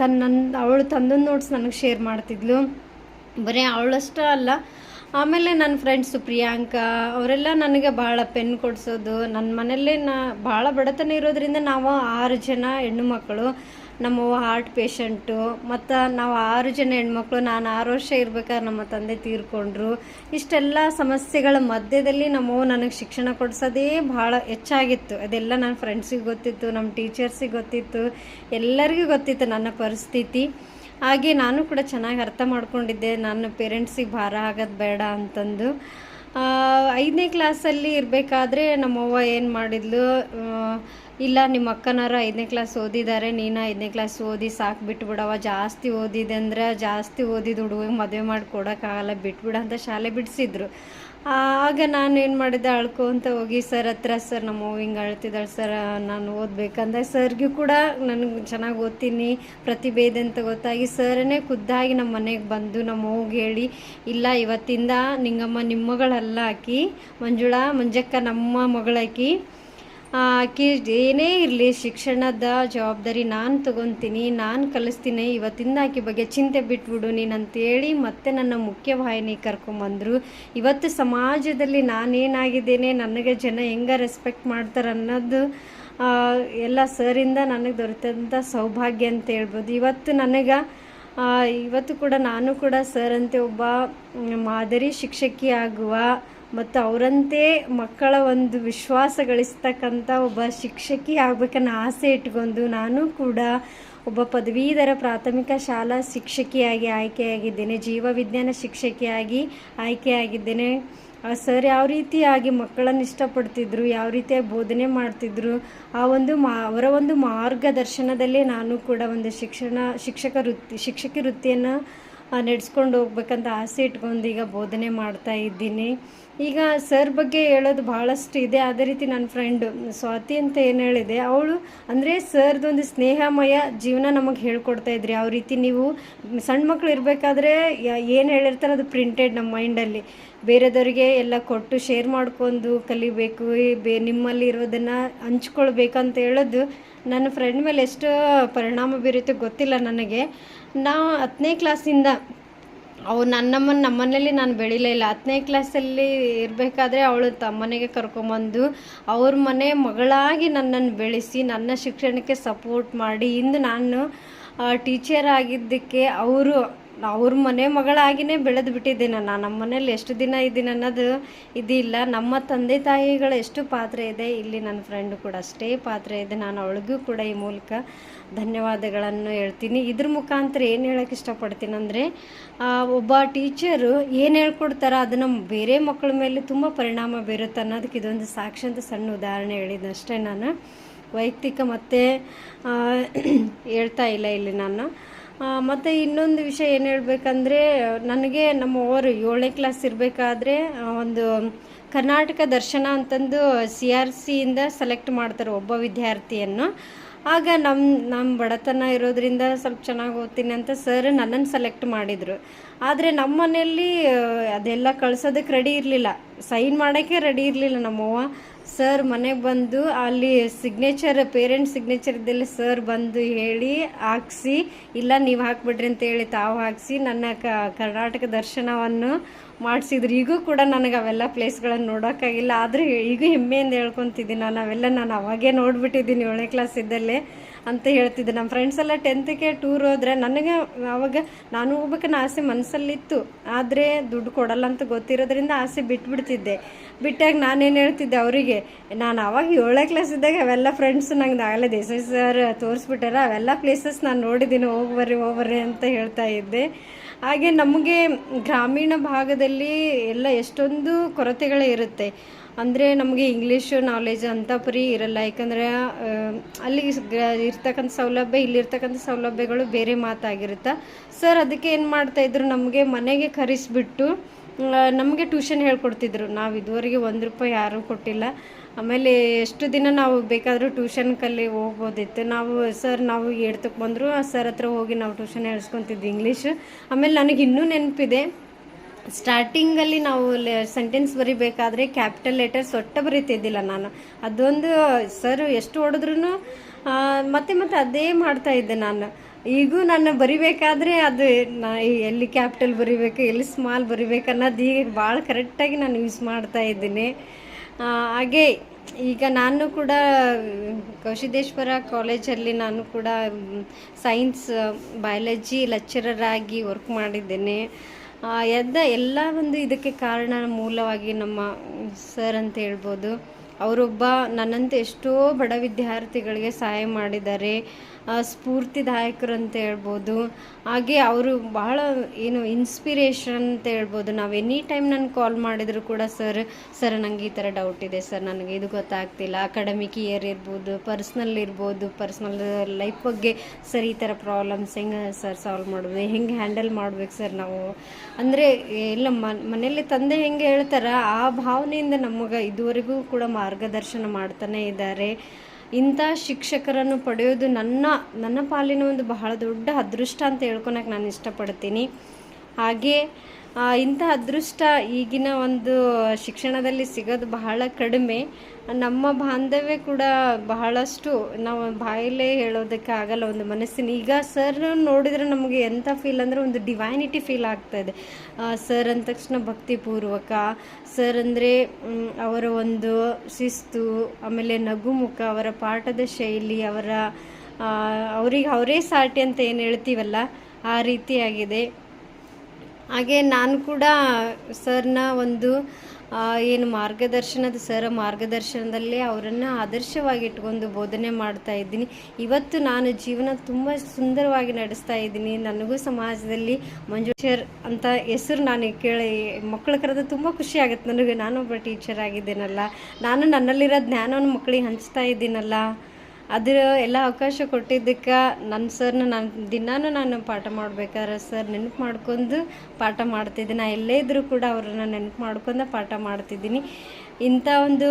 ತನ್ನ ನನ್ನ ಅವಳು ತಂದೊಂದು ನೋಟ್ಸ್ ನನಗೆ ಶೇರ್ ಮಾಡ್ತಿದ್ಲು. ಬರೀ ಅವಳಷ್ಟೇ ಅಲ್ಲ. ಆಮೇಲೆ ನನ್ನ ಫ್ರೆಂಡ್ಸು ಪ್ರಿಯಾಂಕಾ, ಅವರೆಲ್ಲ ನನಗೆ ಭಾಳ ಪೆನ್ ಕೊಡಿಸೋದು. ನನ್ನ ಮನೆಯಲ್ಲೇ ನಾ ಭಾಳ ಬಡತನ ಇರೋದ್ರಿಂದ ನಾವು ಆರು ಜನ ಹೆಣ್ಣು ಮಕ್ಕಳು ನಮ್ಮವ್ವ ಹಾರ್ಟ್ ಪೇಷಂಟು ಮತ್ತು ನಾವು ಆರು ಜನ ಹೆಣ್ಮಕ್ಳು, ನಾನು ಆರು ವರ್ಷ ಇರ್ಬೇಕಾದ್ರೆ ನಮ್ಮ ತಂದೆ ತೀರ್ಕೊಂಡ್ರು. ಇಷ್ಟೆಲ್ಲ ಸಮಸ್ಯೆಗಳ ಮಧ್ಯದಲ್ಲಿ ನಮ್ಮವ್ವ ನನಗೆ ಶಿಕ್ಷಣ ಕೊಡಿಸೋದೇ ಭಾಳ ಹೆಚ್ಚಾಗಿತ್ತು. ಅದೆಲ್ಲ ನನ್ನ ಫ್ರೆಂಡ್ಸಿಗೆ ಗೊತ್ತಿತ್ತು ನಮ್ಮ ಟೀಚರ್ಸಿಗೆ ಗೊತ್ತಿತ್ತು. ಎಲ್ಲರಿಗೂ ಗೊತ್ತಿತ್ತು ನನ್ನ ಪರಿಸ್ಥಿತಿ. ಹಾಗೆ ನಾನು ಕೂಡ ಚೆನ್ನಾಗಿ ಅರ್ಥ ಮಾಡ್ಕೊಂಡಿದ್ದೆ. ನನ್ನ ಪೇರೆಂಟ್ಸಿಗೆ ಭಾರ ಆಗೋದು ಬೇಡ ಅಂತಂದು. ಐದನೇ ಕ್ಲಾಸಲ್ಲಿ ಇರಬೇಕಾದ್ರೆ ನಮ್ಮವ್ವ ಏನು ಮಾಡಿದ್ಲು? ಇಲ್ಲ, ನಿಮ್ಮ ಅಕ್ಕನಾರು ಐದನೇ ಕ್ಲಾಸ್ ಓದಿದ್ದಾರೆ. ನೀನು ಐದನೇ ಕ್ಲಾಸ್ ಓದಿ ಸಾಕು ಬಿಟ್ಬಿಡವ ಜಾಸ್ತಿ ಓದಿದೆ ಅಂದ್ರೆ ಜಾಸ್ತಿ ಓದಿದ ಹುಡುಗ ಮದುವೆ ಮಾಡಿ ಕೊಡೋಕ್ಕಾಗಲ್ಲ ಬಿಟ್ಬಿಡ ಅಂತ ಶಾಲೆ ಬಿಡಿಸಿದ್ರು. ಆಗ ನಾನು ಏನು ಮಾಡಿದ್ದೆ, ಅಳ್ಕೊಂತ ಹೋಗಿ, ಸರ್, ಹತ್ರ ಸರ್, ನಮ್ಮ ಹಿಂಗೆ ಅಳ್ತಿದ್ದಾಳೆ, ಸರ್ ನಾನು ಓದ್ಬೇಕಂದ್ರೆ ಸರ್ಗೂ ಕೂಡ ನನಗೆ ಚೆನ್ನಾಗಿ ಓದ್ತೀನಿ ಪ್ರತಿಭೆ ಅಂತ ಗೊತ್ತಾಗಿ ಸರ್ನೇ ಖುದ್ದಾಗಿ ನಮ್ಮ ಮನೆಗೆ ಬಂದು, ನಮ್ಮ ಹೋಗಿ ಹೇಳಿ, ಇಲ್ಲ, ಇವತ್ತಿಂದ ನಿಂಗಮ್ಮ ನಿಮ್ಮ ಮಗಳಲ್ಲ ಆಕಿ ಮಂಜುಳಾ, ಮಂಜಕ್ಕ, ನಮ್ಮ ಮಗಳಾಕಿ ಆಕಿ ಏನೇ ಇರಲಿ, ಶಿಕ್ಷಣದ ಜವಾಬ್ದಾರಿ ನಾನು ತಗೊತೀನಿ, ನಾನು ಕಲಿಸ್ತೀನಿ, ಇವತ್ತಿಂದ ಆಕೆ ಬಗ್ಗೆ ಚಿಂತೆ ಬಿಟ್ಬಿಡು ನೀನು ಅಂತೇಳಿ ಮತ್ತೆ ನನ್ನ ಮುಖ್ಯವಾಹಿನಿ ಕರ್ಕೊಂಬಂದರು. ಇವತ್ತು ಸಮಾಜದಲ್ಲಿ ನಾನೇನಾಗಿದ್ದೇನೆ, ನನಗೆ ಜನ ಹೆಂಗೆ ರೆಸ್ಪೆಕ್ಟ್ ಮಾಡ್ತಾರೆ ಅನ್ನೋದು ಎಲ್ಲ ಸರಿಂದ ನನಗೆ ದೊರೆತಂಥ ಸೌಭಾಗ್ಯ ಅಂತ ಹೇಳ್ಬೋದು. ಇವತ್ತು ನನಗೆ ಇವತ್ತು ಕೂಡ ನಾನು ಕೂಡ ಸರ್ ಅಂತೆ ಒಬ್ಬ ಮಾದರಿ ಶಿಕ್ಷಕಿ ಆಗುವ ಮತ್ತು ಅವರಂತೆ ಮಕ್ಕಳ ಒಂದು ವಿಶ್ವಾಸ ಗಳಿಸ್ತಕ್ಕಂಥ ಒಬ್ಬ ಶಿಕ್ಷಕಿ ಆಗ್ಬೇಕನ್ನೋ ಆಸೆ ಇಟ್ಕೊಂಡು ನಾನು ಕೂಡ ಒಬ್ಬ ಪದವೀಧರ ಪ್ರಾಥಮಿಕ ಶಾಲಾ ಶಿಕ್ಷಕಿಯಾಗಿ ಆಯ್ಕೆಯಾಗಿದ್ದೇನೆ, ಜೀವ ವಿಜ್ಞಾನ ಶಿಕ್ಷಕಿಯಾಗಿ ಆಯ್ಕೆಯಾಗಿದ್ದೇನೆ. ಸರ್ ಯಾವ ರೀತಿಯಾಗಿ ಮಕ್ಕಳನ್ನು ಇಷ್ಟಪಡ್ತಿದ್ರು, ಯಾವ ರೀತಿಯಾಗಿ ಬೋಧನೆ ಮಾಡ್ತಿದ್ರು, ಆ ಒಂದು ಮಾ, ಅವರ ಒಂದು ಮಾರ್ಗದರ್ಶನದಲ್ಲೇ ನಾನು ಕೂಡ ಒಂದು ಶಿಕ್ಷಣ, ಶಿಕ್ಷಕ ವೃತ್ತಿ, ಶಿಕ್ಷಕಿ ವೃತ್ತಿಯನ್ನು ನಡೆಸ್ಕೊಂಡು ಹೋಗ್ಬೇಕಂತ ಆಸೆ ಇಟ್ಕೊಂಡು ಈಗ ಬೋಧನೆ ಮಾಡ್ತಾ ಇದ್ದೀನಿ. ಈಗ ಸರ್ ಬಗ್ಗೆ ಹೇಳೋದು ಭಾಳಷ್ಟು ಇದೆ. ಅದೇ ರೀತಿ ನನ್ನ ಫ್ರೆಂಡು ಸ್ವಾತಿ ಅಂತ ಏನು ಹೇಳಿದೆ, ಅವಳು ಅಂದರೆ ಸರ್ದೊಂದು ಸ್ನೇಹಮಯ ಜೀವನ ನಮಗೆ ಹೇಳ್ಕೊಡ್ತಾ ಇದ್ರಿ. ಯಾವ ರೀತಿ ನೀವು ಸಣ್ಣ ಮಕ್ಕಳು ಇರಬೇಕಾದ್ರೆ ಏನು ಹೇಳಿರ್ತಾರೆ ಅದು ಪ್ರಿಂಟೆಡ್ ನಮ್ಮ ಮೈಂಡಲ್ಲಿ ಬೇರೆದವರಿಗೆ ಎಲ್ಲ ಕೊಟ್ಟು ಶೇರ್ ಮಾಡ್ಕೊಂಡು ಕಲಿಬೇಕು ಬೇ, ನಿಮ್ಮಲ್ಲಿ ಇರೋದನ್ನು ಹಂಚ್ಕೊಳ್ಬೇಕಂತ ಹೇಳೋದು ನನ್ನ ಫ್ರೆಂಡ್ ಮೇಲೆ ಎಷ್ಟು ಪರಿಣಾಮ ಬೀರುತ್ತೆ ಗೊತ್ತಿಲ್ಲ ನನಗೆ. ನಾವು ಹತ್ತನೇ ಕ್ಲಾಸಿಂದ ಅವು ನನ್ನಮ್ಮನ ನಮ್ಮನೇಲಿ ನಾನು ಬೆಳಿಲೇ ಇಲ್ಲ. ಹತ್ತನೇ ಕ್ಲಾಸಲ್ಲಿ ಇರಬೇಕಾದ್ರೆ ಅವಳು ತಮ್ಮನೆಗೆ ಕರ್ಕೊಂಬಂದು ಅವ್ರ ಮನೆ ಮಗಳಾಗಿ ನನ್ನನ್ನು ಬೆಳೆಸಿ ನನ್ನ ಶಿಕ್ಷಣಕ್ಕೆ ಸಪೋರ್ಟ್ ಮಾಡಿ ಇಂದು ನಾನು ಟೀಚರ್ ಆಗಿದ್ದಕ್ಕೆ ಅವರು ಅವ್ರ ಮನೆ ಮಗಳಾಗಿನೇ ಬೆಳೆದು ಬಿಟ್ಟಿದ್ದೀನಿ ನಾನು ನಮ್ಮ ಮನೇಲಿ ಎಷ್ಟು ದಿನ ಇದ್ದೀನಿ ಅನ್ನೋದು ಇದಿಲ್ಲ. ನಮ್ಮ ತಂದೆ ತಾಯಿಗಳ ಎಷ್ಟು ಪಾತ್ರ ಇದೆ, ಇಲ್ಲಿ ನನ್ನ ಫ್ರೆಂಡು ಕೂಡ ಅಷ್ಟೇ ಪಾತ್ರ ಇದೆ. ನಾನು ಅವಳಿಗೂ ಕೂಡ ಈ ಮೂಲಕ ಧನ್ಯವಾದಗಳನ್ನು ಹೇಳ್ತೀನಿ. ಇದ್ರ ಮುಖಾಂತರ ಏನು ಹೇಳೋಕ್ಕೆ ಇಷ್ಟಪಡ್ತೀನಿ ಅಂದರೆ ಒಬ್ಬ ಟೀಚರು ಏನು ಹೇಳ್ಕೊಡ್ತಾರೋ ಅದನ್ನು ಬೇರೆ ಮಕ್ಕಳ ಮೇಲೆ ತುಂಬ ಪರಿಣಾಮ ಬೀರುತ್ತೆ ಅನ್ನೋದಕ್ಕೆ ಇದೊಂದು ಸಾಕ್ಷಿ ಅಂತ ಸಣ್ಣ ಉದಾಹರಣೆ ಹೇಳಿದ್ದಷ್ಟೇ ನಾನು. ವೈಯಕ್ತಿಕ ಮತ್ತೆ ಹೇಳ್ತಾ ಇಲ್ಲ ಇಲ್ಲಿ ನಾನು. ಮತ್ತು ಇನ್ನೊಂದು ವಿಷಯ ಏನು ಹೇಳಬೇಕಂದ್ರೆ, ನನಗೆ ನಮ್ಮ ಓರು ಏಳನೇ ಕ್ಲಾಸ್ ಇರಬೇಕಾದ್ರೆ ಒಂದು ಕರ್ನಾಟಕ ದರ್ಶನ ಅಂತಂದು ಸಿ ಆರ್ ಸಿಯಿಂದ ಸೆಲೆಕ್ಟ್ ಮಾಡ್ತಾರೆ ಒಬ್ಬ ವಿದ್ಯಾರ್ಥಿಯನ್ನು. ಆಗ ನಮ್ಮ ನಮ್ಮ ಬಡತನ ಇರೋದ್ರಿಂದ ಸ್ವಲ್ಪ ಚೆನ್ನಾಗಿ ಓದ್ತೀನಿ ಅಂತ ಸರ್ ನನ್ನನ್ನು ಸೆಲೆಕ್ಟ್ ಮಾಡಿದರು. ಆದರೆ ನಮ್ಮ ಮನೆಯಲ್ಲಿ ಅದೆಲ್ಲ ಕಳ್ಸೋದಕ್ಕೆ ರೆಡಿ ಇರಲಿಲ್ಲ. ಸೈನ್ ಮಾಡೋಕ್ಕೆ ರೆಡಿ ಇರಲಿಲ್ಲ ನಮ್ಮವ್ವ. ಸರ್, ಮನೆಗೆ ಬಂದು ಅಲ್ಲಿ ಸಿಗ್ನೇಚರ್ ಪೇರೆಂಟ್ ಸಿಗ್ನೇಚರ್ ಇದ್ದಲ್ಲಿ ಸರ್ ಬಂದು ಹೇಳಿ ಹಾಕ್ಸಿ, ಇಲ್ಲ ನೀವು ಹಾಕ್ಬಿಡ್ರಿ ಅಂತ ಹೇಳಿ ತಾವು ಹಾಕ್ಸಿ ನನ್ನ ಕರ್ನಾಟಕ ದರ್ಶನವನ್ನು ಮಾಡಿಸಿದ್ರು. ಈಗೂ ಕೂಡ ನನಗೆ ಅವೆಲ್ಲ ಪ್ಲೇಸ್ಗಳನ್ನು ನೋಡೋಕ್ಕಾಗಿಲ್ಲ. ಆದರೂ ಈಗೂ ಹೆಮ್ಮೆಯಿಂದ ಹೇಳ್ಕೊತಿದ್ದೀನಿ. ನಾನು ಅವೆಲ್ಲ ನಾನು ಅವಾಗೇ ನೋಡ್ಬಿಟ್ಟಿದ್ದೀನಿ ಏಳನೇ ಕ್ಲಾಸ್ ಇದ್ದಲ್ಲೇ. ಅಂತ ಹೇಳ್ತಿದ್ದೆ. ನಮ್ಮ ಫ್ರೆಂಡ್ಸ್ ಎಲ್ಲ ಟೆಂತ್ಗೆ ಟೂರ್ ಹೋದ್ರೆ ನನಗೆ ಅವಾಗ ನಾನು ಹೋಗ್ಬೇಕನ್ನ ಆಸೆ ಮನಸ್ಸಲ್ಲಿತ್ತು ಆದರೆ ದುಡ್ಡು ಕೊಡಲ್ಲ ಅಂತ ಗೊತ್ತಿರೋದ್ರಿಂದ ಆಸೆ ಬಿಟ್ಬಿಡ್ತಿದ್ದೆ. ಬಿಟ್ಟಾಗ ನಾನೇನು ಹೇಳ್ತಿದ್ದೆ ಅವರಿಗೆ, ನಾನು ಅವಾಗ ಏಳನೇ ಕ್ಲಾಸ್ ಇದ್ದಾಗ ಅವೆಲ್ಲ ಫ್ರೆಂಡ್ಸ್ ನಂಗೆ ಆಗಲೇ ದೇಸಾಯಿ ಸರ್ ತೋರಿಸ್ಬಿಟ್ಟಾರ, ಅವೆಲ್ಲ ಪ್ಲೇಸಸ್ ನಾನು ನೋಡಿದ್ದೀನಿ ಹೋಗ್ಬರ್ರಿ ಹೋಗ್ಬರ್ರಿ ಹೋಗಿ ಬರ್ರಿ ಅಂತ ಹೇಳ್ತಾ ಇದ್ದೆ. ಹಾಗೆ ನಮಗೆ ಗ್ರಾಮೀಣ ಭಾಗದಲ್ಲಿ ಎಲ್ಲ ಎಷ್ಟೊಂದು ಕೊರತೆಗಳೇ ಇರುತ್ತೆ. ಅಂದರೆ ನಮಗೆ ಇಂಗ್ಲೀಷು ನಾಲೆಜ್ ಅಂತ ಪರಿ ಇರಲ್ಲ. ಯಾಕಂದರೆ ಆ, ಅಲ್ಲಿ ಇರ್ತಕ್ಕಂಥ ಸೌಲಭ್ಯ ಇಲ್ಲಿರ್ತಕ್ಕಂಥ ಸೌಲಭ್ಯಗಳು ಬೇರೆ ಮಾತಾಗಿರುತ್ತೆ. ಸರ್ ಅದಕ್ಕೆ ಏನು ಮಾಡ್ತಾಯಿದ್ರು ನಮಗೆ ಮನೆಗೆ ಕರೆಸಿಬಿಟ್ಟು ನಮಗೆ ಟ್ಯೂಷನ್ ಹೇಳ್ಕೊಡ್ತಿದ್ರು. ನಾವು ಇದುವರೆಗೆ ಒಂದು ರೂಪಾಯಿ ಯಾರೂ ಕೊಟ್ಟಿಲ್ಲ. ಆಮೇಲೆ ಎಷ್ಟು ದಿನ ನಾವು ಬೇಕಾದರೂ ಟ್ಯೂಷನ್ ಕಲ್ಲಿ ಹೋಗ್ಬೋದಿತ್ತು. ನಾವು ಸರ್ ನಾವು ಏಡ್ತಕ್ಕೆ ಬಂದರು ಸರ್ ಹತ್ರ ಹೋಗಿ ನಾವು ಟ್ಯೂಷನ್ ಹೇಳ್ಸ್ಕೊತಿದ್ವಿ ಇಂಗ್ಲೀಷ್ ಆಮೇಲೆ ನನಗೆ ಇನ್ನೂ ನೆನಪಿದೆ. ಸ್ಟಾರ್ಟಿಂಗಲ್ಲಿ ನಾವು ಸೆಂಟೆನ್ಸ್ ಬರಿಬೇಕಾದ್ರೆ ಕ್ಯಾಪಿಟಲ್ ಲೆಟರ್ಸ್ ಒಟ್ಟ ಬರೀತಿದ್ದಿಲ್ಲ ನಾನು. ಅದೊಂದು ಸರ್ ಎಷ್ಟು ಹೊಡೆದ್ರೂ ಮತ್ತೆ ಮತ್ತೆ ಅದೇ ಮಾಡ್ತಾ ಇದ್ದೆ ನಾನು. ಈಗೂ ನಾನು ಬರಿಬೇಕಾದ್ರೆ ಅದು ಎಲ್ಲಿ ಕ್ಯಾಪಿಟಲ್ ಬರಿಬೇಕು, ಎಲ್ಲಿ ಸ್ಮಾಲ್ ಬರಿಬೇಕು ಅನ್ನೋದು ಈಗ ಭಾಳ ಕರೆಕ್ಟಾಗಿ ನಾನು ಯೂಸ್ ಮಾಡ್ತಾ ಇದ್ದೀನಿ. ಹಾಗೆ ಈಗ ನಾನು ಕೂಡ ಕೌಶಿದೇಶ್ವರ ಕಾಲೇಜಲ್ಲಿ ನಾನು ಕೂಡ ಸೈನ್ಸ್ ಬಯಾಲಜಿ ಲೆಕ್ಚರರ್ ಆಗಿ ವರ್ಕ್ ಮಾಡಿದ್ದೇನೆ. ಎದ್ದ ಎಲ್ಲ ಒಂದು ಇದಕ್ಕೆ ಕಾರಣ ಮೂಲವಾಗಿ ನಮ್ಮ ಸರ್ ಅಂತ ಹೇಳ್ಬೋದು. ಅವರೊಬ್ಬ ನನ್ನಂತೆ ಎಷ್ಟೋ ಬಡ ವಿದ್ಯಾರ್ಥಿಗಳಿಗೆ ಸಹಾಯ ಮಾಡಿದ್ದಾರೆ. ಸ್ಫೂರ್ತಿದಾಯಕರು ಅಂತ ಹೇಳ್ಬೋದು. ಹಾಗೆ ಅವರು ಬಹಳ ಏನು ಇನ್ಸ್ಪಿರೇಷನ್ ಅಂತ ಹೇಳ್ಬೋದು. ನಾವು ಎನಿ ಟೈಮ್ ನಾನು ಕಾಲ್ ಮಾಡಿದ್ರು ಕೂಡ, ಸರ್ ಸರ್ ನನಗೆ ಈ ಥರ ಡೌಟ್ ಇದೆ, ಸರ್, ನನಗೆ ಇದು ಗೊತ್ತಾಗ್ತಿಲ್ಲ. ಅಕಾಡೆಮಿಕ್ ಇಯರ್ ಇರ್ಬೋದು ಪರ್ಸ್ನಲ್ ಇರ್ಬೋದು ಪರ್ಸ್ನಲ್ ಲೈಫ್ ಬಗ್ಗೆ ಸರ್, ಈ ಥರ ಪ್ರಾಬ್ಲಮ್ಸ್ ಹೆಂಗೆ ಸರ್ ಸಾಲ್ವ್ ಮಾಡ್ಬೋದು ಹೆಂಗೆ ಹ್ಯಾಂಡಲ್ ಮಾಡ್ಬೇಕು ಸರ್ ನಾವು? ಅಂದರೆ, ಎಲ್ಲ ಮನೆಯಲ್ಲಿ ತಂದೆ ಹೆಂಗೆ ಹೇಳ್ತಾರ, ಆ ಭಾವನೆಯಿಂದ ನಮಗೆ ಇದುವರೆಗೂ ಕೂಡ ಮಾರ್ಗದರ್ಶನ ಮಾಡ್ತಾನೆ ಇದ್ದಾರೆ. ಇಂಥ ಶಿಕ್ಷಕರನ್ನು ಪಡೆಯೋದು ನನ್ನ ನನ್ನ ಪಾಲಿನ ಒಂದು ಬಹಳ ದೊಡ್ಡ ಅದೃಷ್ಟ ಅಂತ ಹೇಳ್ಕೊಳಕ್ಕೆ ನಾನು ಇಷ್ಟಪಡ್ತೀನಿ. ಹಾಗೆ ಇಂಥ ಅದೃಷ್ಟ ಈಗಿನ ಒಂದು ಶಿಕ್ಷಣದಲ್ಲಿ ಸಿಗೋದು ಬಹಳ ಕಡಿಮೆ. ನಮ್ಮ ಬಾಂಧವ್ಯ ಕೂಡ ಬಹಳಷ್ಟು ನಾವು ಬಾಯಲ್ಲೇ ಹೇಳೋದಕ್ಕೆ ಆಗಲ್ಲ, ಒಂದು ಮನಸ್ಸಿನ. ಈಗ ಸರ್ ನೋಡಿದರೆ ನಮಗೆ ಎಂಥ ಫೀಲ್ ಅಂದರೆ ಒಂದು ಡಿವೈನಿಟಿ ಫೀಲ್ ಆಗ್ತಾ ಇದೆ. ಸರ್ ಅಂದ ತಕ್ಷಣ ಭಕ್ತಿಪೂರ್ವಕ ಸರ್ ಅಂದರೆ ಅವರ ಒಂದು ಶಿಸ್ತು, ಆಮೇಲೆ ನಗುಮುಖ, ಅವರ ಪಾಠದ ಶೈಲಿ, ಅವರ ಅವರಿಗೆ ಅವರೇ ಸಾಟಿ ಅಂತ ಏನು ಹೇಳ್ತೀವಲ್ಲ, ಆ ರೀತಿಯಾಗಿದೆ ಹಾಗೆ ನಾನು ಕೂಡ ಸರ್ನ ಒಂದು ಏನು ಮಾರ್ಗದರ್ಶನದ, ಸರ ಮಾರ್ಗದರ್ಶನದಲ್ಲಿ ಅವರನ್ನು ಆದರ್ಶವಾಗಿ ಇಟ್ಕೊಂಡು ಬೋಧನೆ ಮಾಡ್ತಾ ಇದ್ದೀನಿ. ಇವತ್ತು ನಾನು ಜೀವನ ತುಂಬ ಸುಂದರವಾಗಿ ನಡೆಸ್ತಾ ಇದ್ದೀನಿ. ನನಗೂ ಸಮಾಜದಲ್ಲಿ ಮಂಜುಷರ್ ಅಂತ ಹೆಸರು ನಾನು ಕೇಳಿ, ಮಕ್ಕಳ ಕರೆದು ತುಂಬ ಖುಷಿ ಆಗುತ್ತೆ. ನನಗೆ, ನಾನೊಬ್ಬ ಟೀಚರ್ ಆಗಿದ್ದೇನಲ್ಲ. ನಾನು ನನ್ನಲ್ಲಿರೋ ಜ್ಞಾನವನ್ನು ಮಕ್ಕಳಿಗೆ ಹಂಚ್ತಾ ಇದ್ದೀನಲ್ಲ. ಅದ್ರ ಎಲ್ಲ ಅವಕಾಶ ಕೊಟ್ಟಿದ್ದಕ್ಕೆ ನನ್ನ ಸರ್ನ ನಾನು ದಿನಾನು ನಾನು ಪಾಠ ಮಾಡ್ಬೇಕಾದ್ರೆ ಸರ್ ನೆನಪು ಮಾಡ್ಕೊಂಡು ಪಾಠ ಮಾಡ್ತಿದ್ದೆ. ನಾ ಎಲ್ಲೇ ಇದ್ದರೂ ಕೂಡ ಅವ್ರನ್ನ ನೆನಪು ಮಾಡ್ಕೊಂಡು ಪಾಠ ಮಾಡ್ತಿದ್ದೀನಿ. ಇಂಥ ಒಂದು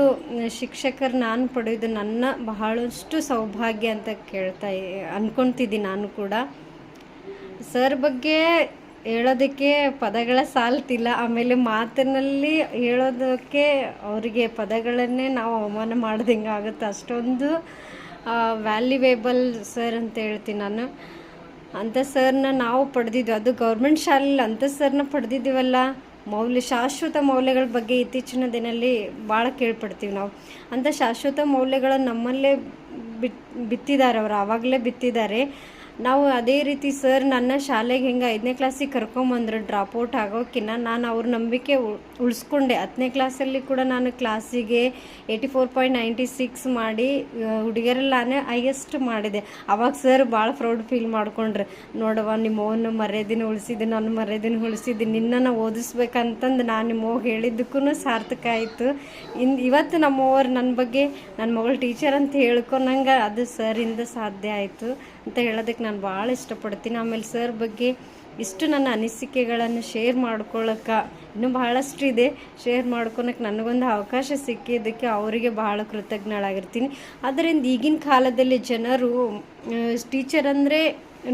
ಶಿಕ್ಷಕರು ನಾನು ಪಡೆಯೋದು ನನ್ನ ಬಹಳಷ್ಟು ಸೌಭಾಗ್ಯ ಅಂತ ಕೇಳ್ತಾ ಅಂದ್ಕೊತಿದ್ದೀನಿ ನಾನು ಕೂಡ. ಸರ್ ಬಗ್ಗೆ ಹೇಳೋದಕ್ಕೆ ಪದಗಳ ಸಾಲ್ತಿಲ್ಲ. ಆಮೇಲೆ ಮಾತಿನಲ್ಲಿ ಹೇಳೋದಕ್ಕೆ ಅವರಿಗೆ ಪದಗಳನ್ನೇ ನಾವು ಅವಮಾನ ಮಾಡ್ದಂಗೆ ಆಗುತ್ತೆ ಅಷ್ಟೊಂದು ವ್ಯಾಲ್ಯುವೇಬಲ್ ಸರ್ ಅಂತ ಹೇಳ್ತೀನಿ ನಾನು. ಅಂಥ ಸರ್ನ ನಾವು ಪಡೆದಿದ್ವಿ. ಅದು ಗೌರ್ಮೆಂಟ್ ಶಾಲೆಯಲ್ಲಿ ಅಂಥ ಸರ್ನ ಪಡೆದಿದ್ದೀವಲ್ಲ? ಮೌಲ್ಯ, ಶಾಶ್ವತ ಮೌಲ್ಯಗಳ ಬಗ್ಗೆ ಇತ್ತೀಚಿನ ದಿನಲ್ಲಿ ಭಾಳ ಕೇಳ್ಪಡ್ತೀವಿ ನಾವು. ಅಂಥ ಶಾಶ್ವತ ಮೌಲ್ಯಗಳನ್ನು ನಮ್ಮಲ್ಲೇ ಬಿತ್ ಬಿತ್ತಿದ್ದಾರೆ ಅವರು. ಆವಾಗಲೇ ಬಿತ್ತಿದ್ದಾರೆ. ನಾವು ಅದೇ ರೀತಿ ಸರ್ ನನ್ನ ಶಾಲೆಗೆ ಹಿಂಗೆ ಐದನೇ ಕ್ಲಾಸಿಗೆ ಕರ್ಕೊಂಬಂದ್ರು ಡ್ರಾಪ್ ಔಟ್ ಆಗೋಕ್ಕಿಂತ ನಾನು ಅವ್ರ ನಂಬಿಕೆ ಉಳ್- ಉಳಿಸ್ಕೊಂಡೆ. ಹತ್ತನೇ ಕ್ಲಾಸಲ್ಲಿ ಕೂಡ ನಾನು ಕ್ಲಾಸಿಗೆ eighty four point ninety six ಮಾಡಿ ಹುಡುಗಿಯರೆಲ್ಲ ನಾನೇ ಹೈಯೆಸ್ಟ್ ಮಾಡಿದೆ. ಅವಾಗ ಸರ್ ಭಾಳ ಪ್ರೌಡ್ ಫೀಲ್ ಮಾಡ್ಕೊಂಡ್ರು. ನೋಡವ್ವ ನಿಮ್ಮ ಓನ್ ಮರ್ಯಾದಿನ ಉಳಿಸಿದ್ದೆ ನಾನು ಮರ್ಯಾದಿನ ಉಳಿಸಿದ್ದೆ, ನಿನ್ನನ್ನು ಓದಿಸ್ಬೇಕಂತಂದು ನಾನು ನಿಮ್ಮ ಹೋಗಿ ಹೇಳಿದ್ದಕ್ಕೂ ಸಾರ್ಥಕ ಆಯಿತು. ಇನ್, ಇವತ್ತು ನಮ್ಮವರು ನನ್ನ ಬಗ್ಗೆ ನನ್ನ ಮಗಳು ಟೀಚರ್ ಅಂತ ಹೇಳ್ಕೊಂಡಂಗೆ ಅದು ಸರಿಂದ ಸಾಧ್ಯ ಆಯಿತು. ಅಂತ ಹೇಳೋದಕ್ಕೆ ನಾನು ಭಾಳ ಇಷ್ಟಪಡ್ತೀನಿ. ಆಮೇಲೆ ಸರ್ ಬಗ್ಗೆ ಇಷ್ಟು ನನ್ನ ಅನಿಸಿಕೆಗಳನ್ನು ಶೇರ್ ಮಾಡ್ಕೊಳ್ಳೋಕೆ ಇನ್ನೂ ಬಹಳಷ್ಟು ಇದೆ. ಶೇರ್ ಮಾಡ್ಕೊಳಕ್ಕೆ ನನಗೊಂದು ಅವಕಾಶ ಸಿಕ್ಕಿದ್ದಕ್ಕೆ ಅವರಿಗೆ ಬಹಳ ಕೃತಜ್ಞಳಾಗಿರ್ತೀನಿ. ಅದರಿಂದ ಈಗಿನ ಕಾಲದಲ್ಲಿ ಜನರು ಟೀಚರ್ ಅಂದರೆ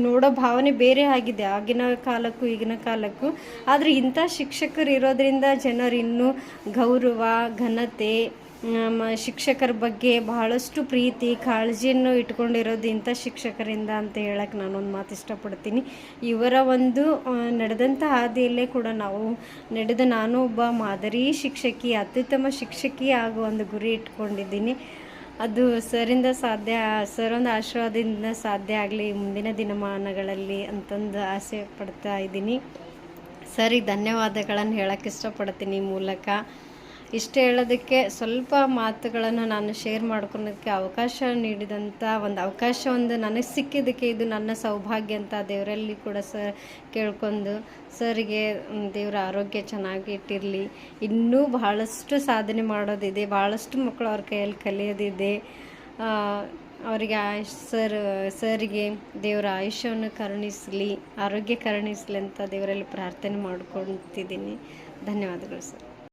ನೋಡೋ ಭಾವನೆ ಬೇರೆ ಆಗಿದೆ. ಆಗಿನ ಕಾಲಕ್ಕೂ, ಈಗಿನ ಕಾಲಕ್ಕೂ. ಆದರೆ ಇಂಥ ಶಿಕ್ಷಕರು ಇರೋದರಿಂದ ಜನರು ಇನ್ನೂ ಗೌರವ, ಘನತೆ ನಮ್ಮ ಶಿಕ್ಷಕರ ಬಗ್ಗೆ ಬಹಳಷ್ಟು ಪ್ರೀತಿ, ಕಾಳಜಿಯನ್ನು ಇಟ್ಕೊಂಡಿರೋದು ಇಂಥ ಶಿಕ್ಷಕರಿಂದ ಅಂತ ಹೇಳಕ್ಕೆ ನಾನೊಂದು ಮಾತು ಇಷ್ಟಪಡ್ತೀನಿ. ಇವರ ಒಂದು ನಡೆದಂಥ ಹಾದಿಯಲ್ಲೇ ಕೂಡ ನಾವು ನಡೆದ ನಾನು ಒಬ್ಬ ಮಾದರಿ ಶಿಕ್ಷಕಿ, ಅತ್ಯುತ್ತಮ ಶಿಕ್ಷಕಿ ಆಗುವ ಒಂದು ಗುರಿ ಇಟ್ಕೊಂಡಿದ್ದೀನಿ. ಅದು ಸರಿಂದ ಸಾಧ್ಯ ಸರ್ ಒಂದು ಆಶೀರ್ವಾದದಿಂದ ಸಾಧ್ಯ ಆಗಲಿ, ಮುಂದಿನ ದಿನಮಾನಗಳಲ್ಲಿ ಅಂತಂದು ಆಸೆ ಪಡ್ತಾ ಇದ್ದೀನಿ. ಸರಿ, ಧನ್ಯವಾದಗಳನ್ನು ಹೇಳಕ್ಕೆ ಇಷ್ಟಪಡ್ತೀನಿ ಮೂಲಕ. ಇಷ್ಟು ಹೇಳೋದಕ್ಕೆ ಸ್ವಲ್ಪ ಮಾತುಗಳನ್ನು ನಾನು ಶೇರ್ ಮಾಡ್ಕೊಳೋದಕ್ಕೆ ಅವಕಾಶ ನೀಡಿದಂಥ ಒಂದು ಅವಕಾಶ ಒಂದು ನನಗೆ ಸಿಕ್ಕಿದ್ದಕ್ಕೆ ಇದು ನನ್ನ ಸೌಭಾಗ್ಯ ಅಂತ ದೇವರಲ್ಲಿ ಕೂಡ ಸರ್ ಕೇಳ್ಕೊಂಡು ಸರ್ಗೆ ದೇವರ ಆರೋಗ್ಯ ಚೆನ್ನಾಗಿ ಇಟ್ಟಿರಲಿ. ಇನ್ನೂ ಬಹಳಷ್ಟು ಸಾಧನೆ ಮಾಡೋದಿದೆ. ಭಾಳಷ್ಟು ಮಕ್ಕಳು ಅವ್ರ ಕೈಯಲ್ಲಿ ಕಲಿಯೋದಿದೆ. ಅವರಿಗೆ ಆಯುಷ್ ಸರ್ ಸರಿಗೆ ದೇವರ ಆಯುಷ್ಯವನ್ನು ಕರುಣಿಸಲಿ, ಆರೋಗ್ಯ ಕರುಣಿಸಲಿ ಅಂತ ದೇವರಲ್ಲಿ ಪ್ರಾರ್ಥನೆ ಮಾಡ್ಕೊತಿದ್ದೀನಿ ಧನ್ಯವಾದಗಳು ಸರ್